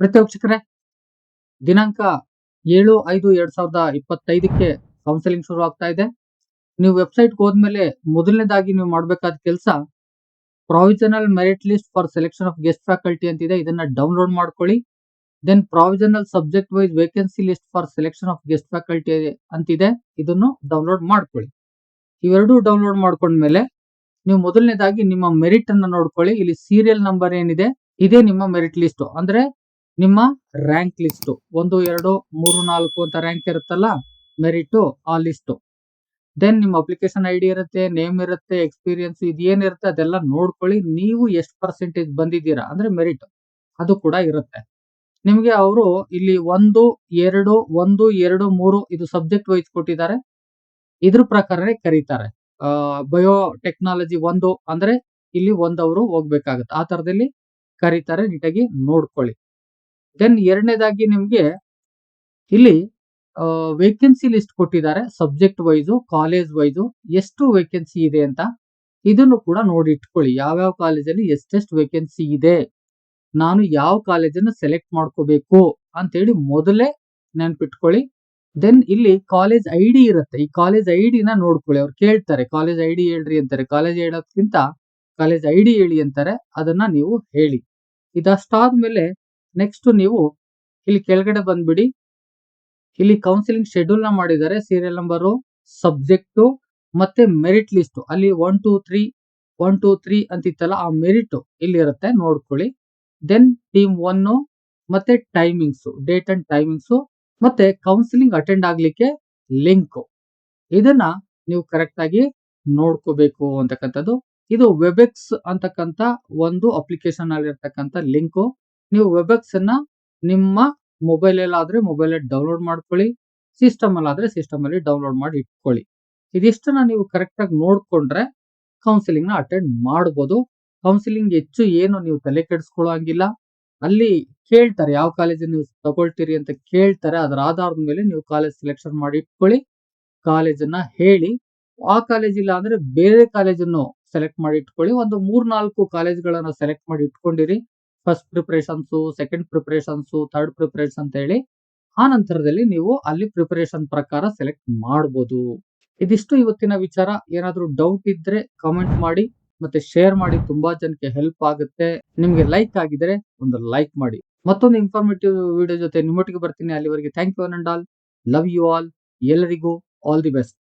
ಪ್ರತಿ ವೀಕ್ಷಕರೇ, ದಿನಾಂಕ ಏಳು ಐದು ಎರಡ್ ಸಾವಿರದ ಇಪ್ಪತ್ತೈದಕ್ಕೆ ಕೌನ್ಸಿಲಿಂಗ್ ಶುರು ಆಗ್ತಾ ಇದೆ. ನೀವು ವೆಬ್ಸೈಟ್ ಹೋದ್ಮೇಲೆ ಮೊದಲನೇದಾಗಿ ನೀವು ಮಾಡಬೇಕಾದ ಕೆಲಸ provisional merit list for selection of guest faculty ಅಂತಿದೆ. ಇದನ್ನ ಡೌನ್ಲೋಡ್ ಮಾಡ್ಕೊಳ್ಳಿ. Then provisional subject wise vacancy list for selection of guest faculty ಅಂತಿದೆ. ಇದನ್ನು ಡೌನ್ಲೋಡ್ ಮಾಡ್ಕೊಳ್ಳಿ. ಇವೆರಡೂ ಡೌನ್ಲೋಡ್ ಮಾಡ್ಕೊಂಡ್ಮೇಲೆ ನೀವು ಮೊದಲನೇದಾಗಿ ನಿಮ್ಮ ಮೆರಿಟ್ ಅನ್ನ ನೋಡ್ಕೊಳ್ಳಿ. ಇಲ್ಲಿ ಸೀರಿಯಲ್ ನಂಬರ್ ಏನಿದೆ, ಇದೇ ನಿಮ್ಮ ಮೆರಿಟ್ ಲಿಸ್ಟ್ ಅಂದ್ರೆ ನಿಮ್ಮ ರ್ಯಾಂಕ್ ಲಿಸ್ಟ್ ಒಂದು, ಎರಡು, ಮೂರು, ನಾಲ್ಕು ಅಂತ ರ್ಯಾಂಕ್ ಇರುತ್ತಲ್ಲ ಮೆರಿಟ್ ಆ ಲಿಸ್ಟ್ ದೆನ್ ನಿಮ್ಮ ಅಪ್ಲಿಕೇಶನ್ ಐ ಡಿ ಇರುತ್ತೆ ನೇಮ್ ಇರುತ್ತೆ ಎಕ್ಸ್ಪೀರಿಯನ್ಸ್ ಇದೇನಿರುತ್ತೆ ಅದೆಲ್ಲ ನೋಡ್ಕೊಳ್ಳಿ. ನೀವು ಎಷ್ಟು ಪರ್ಸೆಂಟೇಜ್ ಬಂದಿದ್ದೀರಾ ಅಂದ್ರೆ ಮೆರಿಟ್ ಅದು ಕೂಡ ಇರುತ್ತೆ. ನಿಮಗೆ ಅವರು ಇಲ್ಲಿ ಒಂದು, ಎರಡು ಒಂದು, ಎರಡು, ಮೂರು ಇದು ಸಬ್ಜೆಕ್ಟ್ ವೈಸ್ ಕೊಟ್ಟಿದ್ದಾರೆ. ಇದ್ರ ಪ್ರಕಾರನೇ ಕರೀತಾರೆ. ಬಯೋ ಟೆಕ್ನಾಲಜಿ ಒಂದು ಅಂದ್ರೆ ಇಲ್ಲಿ ಒಂದವರು ಹೋಗ್ಬೇಕಾಗತ್ತೆ. ಆ ತರದಲ್ಲಿ ಕರೀತಾರೆ, ನೀಟಾಗಿ ನೋಡ್ಕೊಳ್ಳಿ. ದೆನ್ ಎರಡನೇದಾಗಿ ನಿಮಗೆ ಇಲ್ಲಿ ವೇಕೆನ್ಸಿ ಲಿಸ್ಟ್ ಕೊಟ್ಟಿದ್ದಾರೆ. ಸಬ್ಜೆಕ್ಟ್ ವೈಸು ಕಾಲೇಜ್ ವೈಸು ಎಷ್ಟು ವೇಕೆನ್ಸಿ ಇದೆ ಅಂತ. ಇದನ್ನು ಕೂಡ ನೋಡಿ ಇಟ್ಕೊಳ್ಳಿ ಯಾವ್ಯಾವ ಕಾಲೇಜಲ್ಲಿ ಎಷ್ಟೆಷ್ಟು ವೇಕೆನ್ಸಿ ಇದೆ. ನಾನು ಯಾವ ಕಾಲೇಜನ್ನು ಸೆಲೆಕ್ಟ್ ಮಾಡ್ಕೋಬೇಕು ಅಂತೇಳಿ ಮೊದಲೇ ನೆನ್ಪಿಟ್ಕೊಳ್ಳಿ. ದೆನ್ ಇಲ್ಲಿ ಕಾಲೇಜ್ ಐ ಡಿ ಇರುತ್ತೆ. ಈ ಕಾಲೇಜ್ ಐ ಡಿನ ನೋಡ್ಕೊಳ್ಳಿ. ಅವ್ರು ಕೇಳ್ತಾರೆ ಕಾಲೇಜ್ ಐ ಡಿ ಹೇಳ್ರಿ ಅಂತಾರೆ. ಕಾಲೇಜ್ ಹೇಳೋದ್ಕಿಂತ ಕಾಲೇಜ್ ಐ ಡಿ ಹೇಳಿ ಅಂತಾರೆ. ಅದನ್ನ ನೀವು ಹೇಳಿ. ಇದಷ್ಟಾದ್ಮೇಲೆ ನೆಕ್ಸ್ಟ್ ನೀವು ಇಲ್ಲಿ ಕೆಳಗಡೆ ಬಂದ್ಬಿಡಿ. ಇಲ್ಲಿ ಕೌನ್ಸಿಲಿಂಗ್ ಶೆಡ್ಯೂಲ್ನ ಮಾಡಿದ್ದಾರೆ. ಸೀರಿಯಲ್ ನಂಬರು ಸಬ್ಜೆಕ್ಟು ಮತ್ತೆ ಮೆರಿಟ್ ಲಿಸ್ಟ್ ಅಲ್ಲಿ one two three one two three ಅಂತಿತ್ತಲ್ಲ, ಆ ಮೆರಿಟ್ ಇಲ್ಲಿ ಇರುತ್ತೆ ನೋಡ್ಕೊಳ್ಳಿ. ದೆನ್ ಟೀಮ್ ಒನ್ ಮತ್ತೆ ಟೈಮಿಂಗ್ಸ್ ಡೇಟ್ ಅಂಡ್ ಟೈಮಿಂಗ್ಸ್ ಮತ್ತೆ ಕೌನ್ಸಿಲಿಂಗ್ ಅಟೆಂಡ್ ಆಗ್ಲಿಕ್ಕೆ ಲಿಂಕ್ ಇದನ್ನ ನೀವು ಕರೆಕ್ಟ್ ಆಗಿ ನೋಡ್ಕೋಬೇಕು ಅಂತಕ್ಕಂಥದ್ದು. ಇದು ವೆಬೆಕ್ಸ್ ಅಂತಕ್ಕಂಥ ಒಂದು ಅಪ್ಲಿಕೇಶನ್ ಅಲ್ಲಿರ್ತಕ್ಕಂಥ ಲಿಂಕು ನೀವು ವೆಬೆಕ್ಸ್ ಅನ್ನ ನಿಮ್ಮ ಮೊಬೈಲ್ ಆದ್ರೆ ಮೊಬೈಲ್ ಅಲ್ಲಿ ಡೌನ್ಲೋಡ್ ಮಾಡ್ಕೊಳ್ಳಿ ಸಿಸ್ಟಮ್ ಅಲ್ಲಾದ್ರೆ ಸಿಸ್ಟಮ್ ಅಲ್ಲಿ ಡೌನ್ಲೋಡ್ ಮಾಡಿ ಇಟ್ಕೊಳ್ಳಿ. ಇದಿಷ್ಟನ್ನ ನೀವು ಕರೆಕ್ಟ್ ಆಗಿ ನೋಡ್ಕೊಂಡ್ರೆ ಕೌನ್ಸಿಲಿಂಗ್ನ ಅಟೆಂಡ್ ಮಾಡಬಹುದು ಕೌನ್ಸಿಲಿಂಗ್ ಹೆಚ್ಚು ಏನು ನೀವು ತಲೆ ಕೆಡಿಸ್ಕೊಳ್ಳೋ ಹಂಗಿಲ್ಲ ಅಲ್ಲಿ ಕೇಳ್ತಾರೆ ಯಾವ ಕಾಲೇಜ್ ನೀವು ತಗೊಳ್ತೀರಿ ಅಂತ ಕೇಳ್ತಾರೆ. ಅದರ ಆಧಾರದ ಮೇಲೆ ನೀವು ಕಾಲೇಜ್ ಸೆಲೆಕ್ಷನ್ ಮಾಡಿ ಇಟ್ಕೊಳ್ಳಿ. ಕಾಲೇಜನ್ನ ಹೇಳಿ, ಆ ಕಾಲೇಜ್ ಇಲ್ಲ ಅಂದ್ರೆ ಬೇರೆ ಕಾಲೇಜನ್ನು ಸೆಲೆಕ್ಟ್ ಮಾಡಿ ಇಟ್ಕೊಳ್ಳಿ. ಒಂದು ಮೂರ್ನಾಲ್ಕು ಕಾಲೇಜ್ಗಳನ್ನ ಸೆಲೆಕ್ಟ್ ಮಾಡಿ ಇಟ್ಕೊಂಡಿರಿ. First preparations second preparations third preparation ಅಂತ ಹೇಳಿ ಆ ನಂತರದಲ್ಲಿ ನೀವು ಅಲ್ಲಿ ಪ್ರಿಪರೇಷನ್ ಪ್ರಕಾರ ಸೆಲೆಕ್ಟ್ ಮಾಡ್ಬೋದು. ಇದಿಷ್ಟು ಇವತ್ತಿನ ವಿಚಾರ. ಏನಾದರೂ ಡೌಟ್ ಇದ್ರೆ ಕಾಮೆಂಟ್ ಮಾಡಿ, ಮತ್ತೆ ಶೇರ್ ಮಾಡಿ, ತುಂಬಾ ಜನಕ್ಕೆ ಹೆಲ್ಪ್ ಆಗುತ್ತೆ. ನಿಮ್ಗೆ ಲೈಕ್ ಆಗಿದ್ರೆ ಒಂದು ಲೈಕ್ ಮಾಡಿ. ಮತ್ತೊಂದು ಇನ್ಫಾರ್ಮೇಟಿವ್ ವಿಡಿಯೋ ಜೊತೆ ನಿಮ್ಮೊಟ್ಟಿಗೆ ಬರ್ತೀನಿ. ಅಲ್ಲಿವರೆಗೆ thank you and all love you all ಎಲ್ಲರಿಗೂ ಆಲ್ ದಿ ಬೆಸ್ಟ್